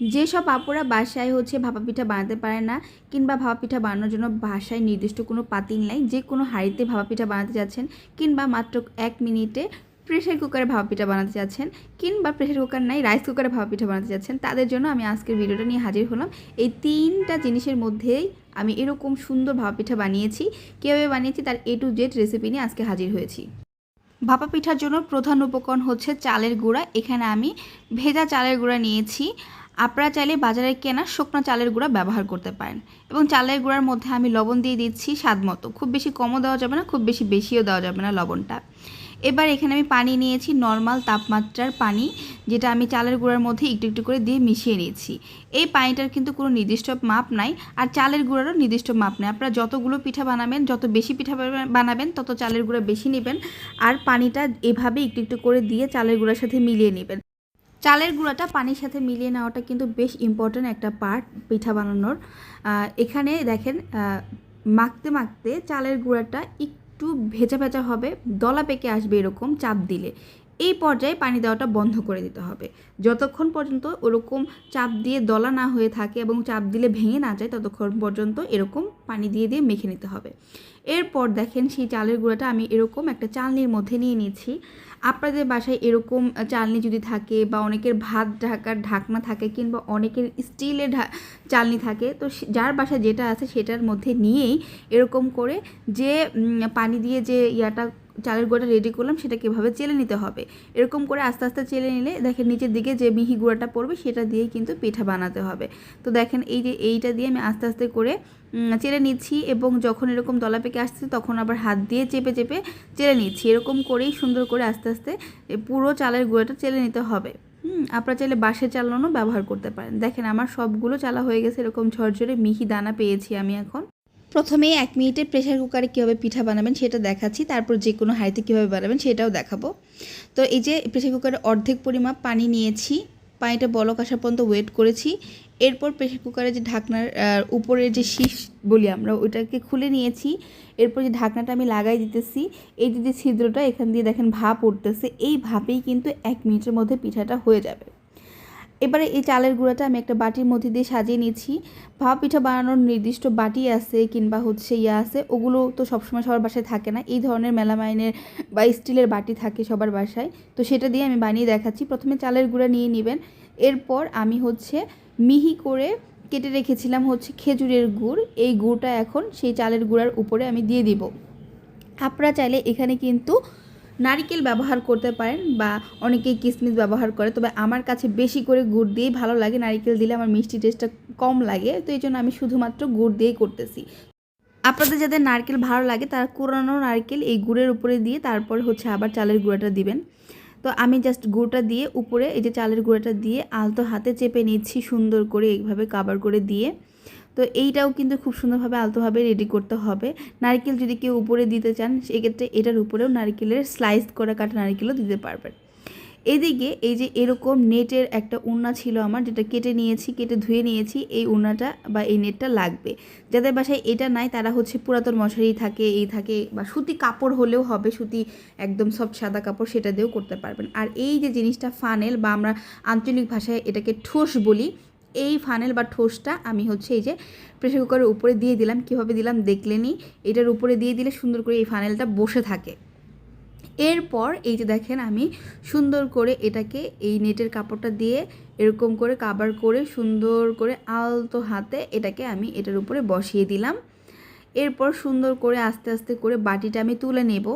যেসব আপুরা বাসায় হচ্ছে ভাপা পিঠা বানাতে পারে না কিংবা ভাপা পিঠা বানানোর জন্য বাসায় নির্দিষ্ট কোনো পাতিল নাই, যে কোনো হাঁড়িতে ভাপা পিঠা বানাতে যাচ্ছেন কিংবা মাত্র এক মিনিটে প্রেশার কুকারে ভাপা পিঠা বানাতে চাচ্ছেন কিংবা প্রেশার কুকার নাই, রাইস কুকারে ভাপা পিঠা বানাতে চাচ্ছেন তাদের জন্য আমি আজকের ভিডিওটা নিয়ে হাজির হলাম। এই তিনটা জিনিসের মধ্যেই আমি এরকম সুন্দর ভাপা পিঠা বানিয়েছি, কীভাবে বানিয়েছি তার এ টু জেড রেসিপি নিয়ে আজকে হাজির হয়েছি। ভাপা পিঠার জন্য প্রধান উপকরণ হচ্ছে চালের গুঁড়া, এখানে আমি ভেজা চালের গুঁড়া নিয়েছি। আপনারা চাইলে বাজারে কেনা শুকনো চালের গুঁড়া ব্যবহার করতে পারেন এবং চালের গুঁড়ার মধ্যে আমি লবণ দিয়ে দিচ্ছি স্বাদ মতো। খুব বেশি কমও দেওয়া যাবে না, খুব বেশি বেশিও দেওয়া যাবে না লবণটা। এবার এখানে আমি পানি নিয়েছি, নর্মাল তাপমাত্রার পানি, যেটা আমি চালের গুঁড়ার মধ্যে একটু একটু করে দিয়ে মিশিয়ে নিয়েছি। এই পানিটার কিন্তু কোনো নির্দিষ্ট মাপ নাই আর চালের গুঁড়ারও নির্দিষ্ট মাপ নেই। আপনারা যতগুলো পিঠা বানাবেন, যত বেশি পিঠা বানাবেন, তত চালের গুঁড়া বেশি নেবেন আর পানিটা এভাবে একটু একটু করে দিয়ে চালের গুঁড়ার সাথে মিলিয়ে নেবেন। চালের গুঁড়াটা পানির সাথে মিলিয়ে নেওয়াটা কিন্তু বেশ ইম্পর্ট্যান্ট একটা পার্ট পিঠা বানানোর। এখানে দেখেন মাখতে মাখতে চালের গুঁড়াটা একটু ভেজা ভেজা হবে, দলা পেকে আসবে এরকম চাপ দিলে। এই পর্যায়ে পানি দেওয়াটা বন্ধ করে দিতে হবে। যতক্ষণ পর্যন্ত ওরকম চাপ দিয়ে দলা না হয়ে থাকে এবং চাপ দিলে ভেঙে না যায়, ততক্ষণ পর্যন্ত এরকম পানি দিয়ে দিয়ে মেখে নিতে হবে। এরপর দেখেন সেই চালের গুঁড়াটা আমি এরকম একটা চালনির মধ্যে নিয়ে নিচ্ছি আপনাদের বাসায় এরকম চালনি যদি থাকে বা অনেকের ভাত ঢাকার ঢাকনা থাকে কিংবা অনেকের স্টিলের চালনি থাকে, তো যার বাসায় যেটা আছে সেটার মধ্যে নিয়েই এরকম করে যে পানি দিয়ে যে ইয়াটা চালের গুঁড়াটা রেডি করলাম সেটা কীভাবে চেলে নিতে হবে। এরকম করে আস্তে আস্তে চেলে নিলে দেখেন নিচের দিকে যে মিহি গুঁড়াটা পড়বে, সেটা দিয়েই কিন্তু পিঠা বানাতে হবে। তো দেখেন এই যে এইটা দিয়ে আমি আস্তে আস্তে করে চেলে নিচ্ছি এবং যখন এরকম দলা পেকে আসছে, তখন আবার হাত দিয়ে চেপে চেপে চেলে নিচ্ছি। এরকম করেই সুন্দর করে আস্তে আস্তে পুরো চালের গুঁড়োটা চেলে নিতে হবে। আপনারা চাইলে বাঁশের চালানো ব্যবহার করতে পারেন। দেখেন আমার সবগুলো চালা হয়ে গেছে, এরকম ঝরঝরে মিহি দানা পেয়েছি আমি এখন। প্রথমে এক মিনিটে প্রেশার কুকারে কীভাবে পিঠা বানাবেন সেটা দেখাচ্ছি, তারপর যে কোনো হাঁড়িতে কীভাবে বানাবেন সেটাও দেখাবো। তো এই যে প্রেশার কুকারে অর্ধেক পরিমাপ পানি নিয়েছি, পানিটা বলক আসা পর্যন্ত ওয়েট করেছি। এরপর প্রেশার কুকারে যে ঢাকনার উপরের যে শীষ বলি আমরা, ওইটাকে খুলে নিয়েছি। এরপর যে ঢাকনাটা আমি লাগাই দিতেছি, এই যে ছিদ্রটা এখান দিয়ে দেখেন ভাপ উঠতেছে, এই ভাপেই কিন্তু এক মিনিটের মধ্যে পিঠাটা হয়ে যাবে। এবারে এই চালের গুঁড়াটা আমি একটা বাটির মধ্যে দিয়ে সাজিয়ে নিয়েছি। ভাপা পিঠা বানানোর নির্দিষ্ট বাটি আছে কিংবা হচ্ছে ইয়া আছে, ওগুলো তো সবসময় সবার বাসায় থাকে না। এই ধরনের মেলামাইনের বা স্টিলের বাটি থাকে সবার বাসায়। তো সেটা দিয়ে আমি বানিয়ে দেখাচ্ছি। প্রথমে চালের গুঁড়া নিয়ে নেবেন। এরপর আমি হচ্ছে মিহি করে কেটে রেখেছিলাম হচ্ছে খেজুরের গুড়। এই গুড়টা এখন সেই চালের গুঁড়ার উপরে আমি দিয়ে দিব। আপনারা চাইলে এখানে কিন্তু নারিকেল ব্যবহার করতে পারেন বা অনেকেই কিসমিস ব্যবহার করে, তবে আমার কাছে বেশি করে গুড় দিয়েই ভালো লাগে। নারিকেল দিলে আমার মিষ্টি টেস্টটা কম লাগে, তো এই জন্য আমি শুধুমাত্র গুড় দিয়েই করতেছি। আপনাদের যাদের নারকেল ভালো লাগে, তারা কুড়ানো নারকেল এই গুড়ের উপরে দিয়ে তারপর হচ্ছে আবার চালের গুঁড়াটা দিবেন। তো আমি জাস্ট গুঁড়োটা দিয়ে উপরে এই যে চালের গুঁড়োটা দিয়ে আলতো হাতে চেপে নিচ্ছি সুন্দর করে, এইভাবে কাবার করে দিয়ে। তো এইটাও কিন্তু খুব সুন্দরভাবে আলতোভাবে রেডি করতে হবে। নারকেল যদি কেউ উপরে দিতে চান, সেক্ষেত্রে এটার উপরেও নারকেলের স্লাইস করে কাটা নারকেলও দিতে পারবেন। এদিকে এই যে এরকম নেটের একটা উন্না ছিল আমার, যেটা কেটে নিয়েছি, কেটে ধুয়ে নিয়েছি, এই উন্নাটা বা এই নেটটা লাগবে। যাদের বাসায় এটা নাই, তারা হচ্ছে পুরাতন মশারি থাকে, এই থাকে, বা সুতি কাপড় হলেও হবে, সুতি একদম সব সাদা কাপড় সেটা দিয়েও করতে পারবেন। আর এই যে জিনিসটা ফানেল বা আমরা আঞ্চলিক ভাষায় এটাকে ঠোস বলি এই ফানেল বা ঠোসটা আমি হচ্ছে এই যে প্রেশার কুকারের উপরে দিয়ে দিলাম। কীভাবে দিলাম দেখলেনি এটার উপরে দিয়ে দিলে সুন্দর করে এই ফানেলটা বসে থাকে। এরপর এই যে দেখেন আমি সুন্দর করে এটাকে এই নেটের কাপড়টা দিয়ে এরকম করে কাবার করে সুন্দর করে আলতো হাতে এটাকে আমি এটার উপরে বসিয়ে দিলাম। এরপর সুন্দর করে আস্তে আস্তে করে বাটিটা আমি তুলে নেব।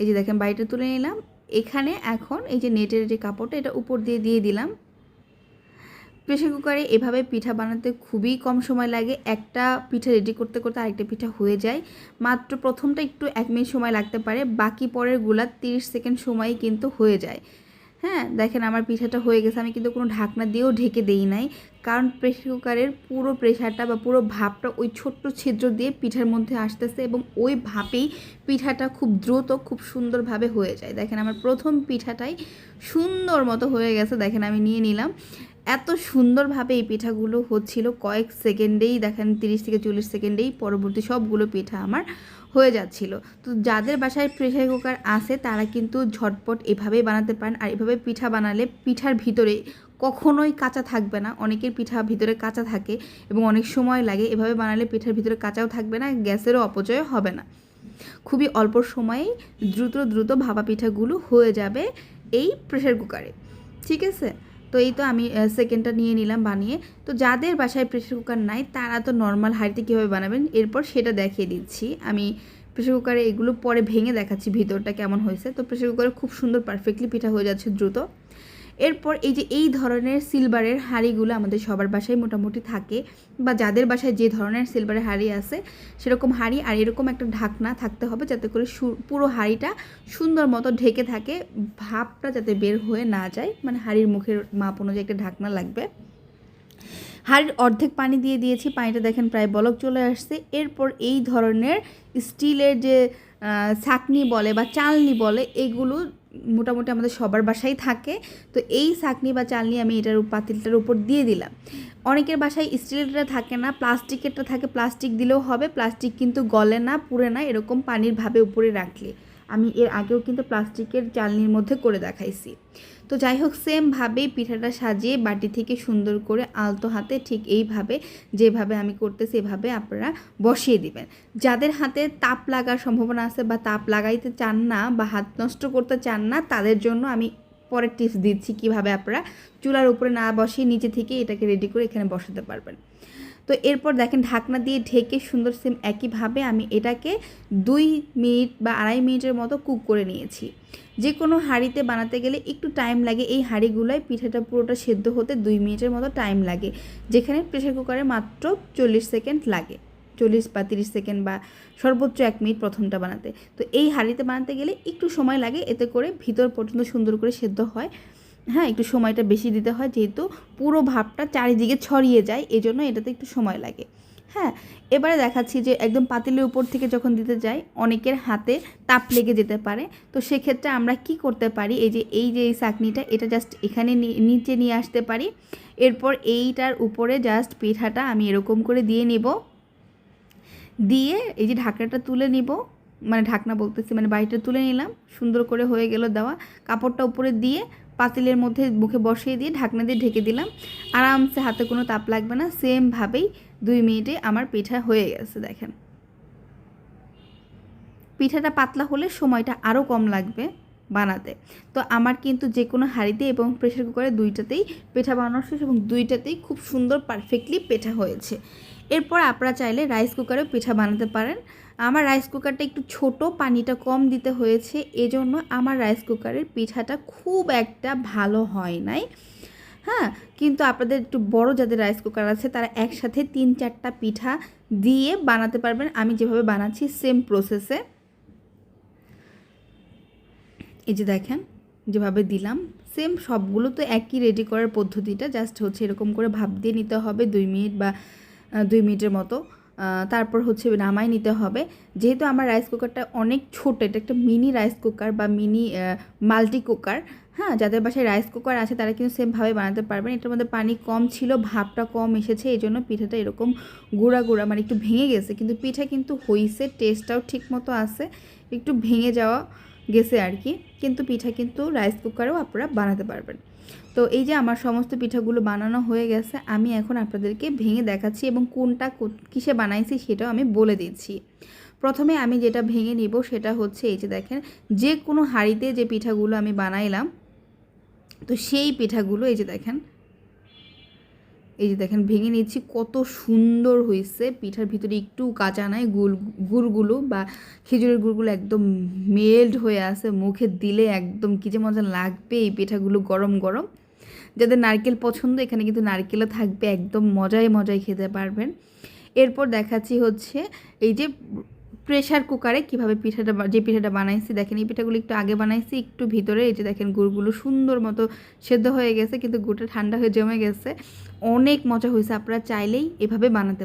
এই যে দেখেন বাটিটা তুলে নিলাম। এখানে এখন এই যে নেটের যে কাপড়টা এটা উপর দিয়ে দিয়ে দিলাম। প্রেশার কুকারে এভাবে পিঠা বানাতে খুবই কম সময় লাগে। একটা পিঠা রেডি করতে করতে আরেকটা পিঠা হয়ে যায়। মাত্র প্রথমটা একটু এক মিনিট সময় লাগতে পারে, বাকি পরেরগুলা তিরিশ সেকেন্ড সময় কিন্তু হয়ে যায়। হ্যাঁ দেখেন আমার পিঠাটা হয়ে গেছে, আমি কিন্তু কোনো ঢাকনা দিয়েও ঢেকে দেই নাই। কারণ প্রেশার কুকারের পুরো প্রেশারটা বা পুরো ভাপটা ওই ছোট্ট ছিদ্র দিয়ে পিঠার মধ্যে আসতেছে এবং ওই ভাপেই পিঠাটা খুব দ্রুত, খুব সুন্দরভাবে হয়ে যায়। দেখেন আমার প্রথম পিঠাটাই সুন্দর মতো হয়ে গেছে, দেখেন আমি নিয়ে নিলাম। এত সুন্দরভাবে এই পিঠাগুলো হচ্ছিল। কয়েক সেকেন্ডেই দেখেন, তিরিশ থেকে চল্লিশ সেকেন্ডেই পরবর্তী সবগুলো পিঠা আমার হয়ে যাচ্ছিল। তো যাদের বাসায় প্রেশার কুকার আছে, তারা কিন্তু ঝটপট এভাবেই বানাতে পারেন। আর এভাবে পিঠা বানালে পিঠার ভিতরে কখনোই কাঁচা থাকবে না। অনেকের পিঠা ভিতরে কাঁচা থাকে এবং অনেক সময় লাগে। এভাবে বানালে পিঠার ভিতরে কাঁচাও থাকবে না, গ্যাসেরও অপচয় হবে না। খুবই অল্প সময়েই দ্রুত দ্রুত ভাপা পিঠাগুলো হয়ে যাবে এই প্রেশার কুকারে। ঠিক আছে? তো এই তো আমি সেকেন্ডটা নিয়ে নিলাম বানিয়ে। তো যাদের বাসায় প্রেশার কুকার নাই, তারা তো নর্মাল হাঁড়িতে কীভাবে বানাবেন? এরপর সেটা দেখিয়ে দিচ্ছি। আমি প্রেশার কুকারে এগুলো পরে ভেঙে দেখাচ্ছি ভিতরটা কেমন হয়েছে। তো প্রেশার কুকারে খুব সুন্দর পারফেক্টলি পিঠা হয়ে যাচ্ছে দ্রুত। এরপর এই যে এই ধরনের সিলভারের হাঁড়িগুলো আমাদের সবার বাসায় মোটামুটি থাকে বা যাদের বাসায় যে ধরনের সিলভারের হাঁড়ি আছে, সেরকম হাঁড়ি আর এরকম একটা ঢাকনা থাকতে হবে যাতে করে পুরো হাঁড়িটা সুন্দর মতো ঢেকে থাকে ভাপটা যাতে বের হয়ে না যায় মানে হাঁড়ির মুখের মাপ অনুযায়ী একটা ঢাকনা লাগবে। হাঁড়ির অর্ধেক পানি দিয়ে দিয়েছি, পানিটা দেখেন প্রায় বলক চলে আসছে। এরপর এই ধরনের স্টিলের যে ছাঁকনি বলে বা চালনি বলে, এগুলো মোটামুটি আমাদের সবার বাসায় থাকে। তো এই সাকনি বা চালনি আমি এটার পাতিলটার উপর দিয়ে দিলাম। অনেকের বাসায় স্টিলটা থাকে না, প্লাস্টিকেরটা থাকে, প্লাস্টিক দিলেও হবে, প্লাস্টিক কিন্তু গলে না, পুড়ে না, এরকম পানির ভাবে উপরে রাখলে। আমি এর আগেও কিন্তু প্লাস্টিকের চালনির মধ্যে করে দেখাইছি। তো যাই হোক সেমভাবেই পিঠাটা সাজিয়ে বাটি থেকে সুন্দর করে আলতো হাতে ঠিক এইভাবে, যেভাবে আমি করতেছি এভাবে আপনারা বসিয়ে দিবেন। যাদের হাতে তাপ লাগার সম্ভাবনা আছে বা তাপ লাগাইতে চান না বা হাত নষ্ট করতে চান না, তাদের জন্য আমি পরের টিপস দিচ্ছি কীভাবে আপনারা চুলার উপরে না বসিয়ে নিচে থেকে এটাকে রেডি করে এখানে বসাতে পারবেন। তো এরপর দেখেন ঢাকনা দিয়ে ঢেকে সুন্দর সেম একইভাবে আমি এটাকে দুই মিনিট বা আড়াই মিনিটের মতো কুক করে নিয়েছি। যে কোনো হাঁড়িতে বানাতে গেলে একটু টাইম লাগে, এই হাঁড়িগুলোয় পিঠাটা পুরোটা সেদ্ধ হতে দুই মিনিটের মতো টাইম লাগে, যেখানে প্রেশার কুকারে মাত্র চল্লিশ সেকেন্ড লাগে, চল্লিশ বা তিরিশ সেকেন্ড বা সর্বোচ্চ এক মিনিট প্রথমটা বানাতে। তো এই হাঁড়িতে বানাতে গেলে একটু সময় লাগে, এতে করে ভিতর পর্যন্ত সুন্দর করে সেদ্ধ হয়। হ্যাঁ একটু সময়টা বেশি দিতে হয় যেহেতু পুরো ভাবটা চারিদিকে ছড়িয়ে যায় এই জন্য এটাতে একটু সময় লাগে। হ্যাঁ এবারে দেখাচ্ছি যে একদম পাতিলের উপর থেকে যখন দিতে যাই, অনেকের হাতে তাপ লেগে যেতে পারে। তো সেক্ষেত্রে আমরা কি করতে পারি? এই যে এই যে এই চাকনিটা, এটা জাস্ট এখানে নিচে নিয়ে আসতে পারি। এরপর এইটার উপরে জাস্ট পিঠাটা আমি এরকম করে দিয়ে নিব। দিয়ে এই যে ঢাকনাটা তুলে নিব। মানে ঢাকনা বলতেছি মানে বাড়িটা তুলে নিলাম। সুন্দর করে হয়ে গেল দেওয়া। কাপড়টা উপরে দিয়ে পাতিলের মধ্যে মুখে বসিয়ে দিয়ে ঢাকনা দিয়ে ঢেকে দিলাম। আরামসে হাতে কোনো তাপ লাগবে না সেমভাবেই দুই মিনিটে আমার পিঠা হয়ে গেছে, দেখেন। পিঠাটা পাতলা হলে সময়টা আরও কম লাগবে বানাতে। তো আমার কিন্তু যে কোনো হাঁড়িতে এবং প্রেশার কুকারে দুইটাতেই পিঠা বানানো শেষ এবং দুইটাতেই খুব সুন্দর পারফেক্টলি পিঠা হয়েছে। এরপর আপনারা চাইলে রাইস কুকারেও পিঠা বানাতে পারেন। আমার রাইস কুকারটা একটু ছোট, পানিটা কম দিতে হয়েছে, এজন্য আমার রাইস কুকারের পিঠাটা খুব একটা ভালো হয় নাই। হ্যাঁ কিন্তু আপনাদের একটু বড় যাদের রাইস কুকার আছে, তারা একসাথে তিন চারটা পিঠা দিয়ে বানাতে পারবেন। আমি যেভাবে বানাচ্ছি সেম প্রসেসে এই যে দেখেন, যেভাবে দিলাম সেম সবগুলো তো একই রেডি করার পদ্ধতিটা জাস্ট হচ্ছে এরকম করে ভাপ দিয়ে নিতে হবে দুই মিনিট বা দুই মিনিটের মতো। তারপর হচ্ছে নামাই নিতে হবে। যেহেতু আমার রাইস কুকারটা অনেক ছোট, এটা একটা মিনি রাইস কুকার বা মিনি মাল্টি কুকার হ্যাঁ যাদের বাসায় রাইস কুকার আছে, তারা কিন্তু সেমভাবে বানাতে পারবেন। এটার মধ্যে পানি কম ছিল ভাপটা কম এসেছে এই জন্য পিঠাটা এরকম গুঁড়া গুঁড়া মানে একটু ভেঙে গেছে। কিন্তু পিঠা কিন্তু হইছে টেস্টটাও ঠিক মতো আছে, একটু ভেঙে যাওয়া গেছে আর কি। কিন্তু পিঠা কিন্তু রাইস কুকারেও আপনারা বানাতে পারবেন। তো এই যে আমার সমস্ত পিঠাগুলো বানানো হয়ে গেছে, আমি এখন আপনাদেরকে ভেঙে দেখাচ্ছি এবং কোনটা কিসে বানাইছি সেটাও আমি বলে দিচ্ছি। প্রথমে আমি যেটা ভেঙে নিব সেটা হচ্ছে এই যে দেখেন যে কোনো হাঁড়িতে যে পিঠাগুলো আমি বানাইলাম, তো সেই পিঠাগুলো এই যে দেখেন এই যে দেখেন, ভেঙে নিচ্ছি কত সুন্দর হয়েছে। পিঠার ভিতরে একটু কাঁচা নাই গুড় গুড়গুলো বা খেজুরের গুড়গুলো একদম মেল্ট হয়ে আছে। মুখে দিলে একদম কী যে মজা লাগবে এই পিঠাগুলো গরম গরম। যাদের নারকেল পছন্দ, এখানে কিন্তু নারকেলও থাকবে। একদম মজায় মজায় খেতে পারবেন। এরপর দেখাচ্ছি হচ্ছে এই যে প্রেশার কুকারে কীভাবে পিঠাটা যে পিঠাটা বানাইছি, দেখেন এই পিঠাগুলো একটু আগে বানাইছি, একটু ভিতরে, এই যে দেখেন গুড়গুলো সুন্দর মতো সেদ্ধ হয়ে গেছে, কিন্তু গুড়টা ঠান্ডা হয়ে জমে গেছে। অনেক মজা হয়েছে, আপনারা চাইলেই এভাবে বানাতে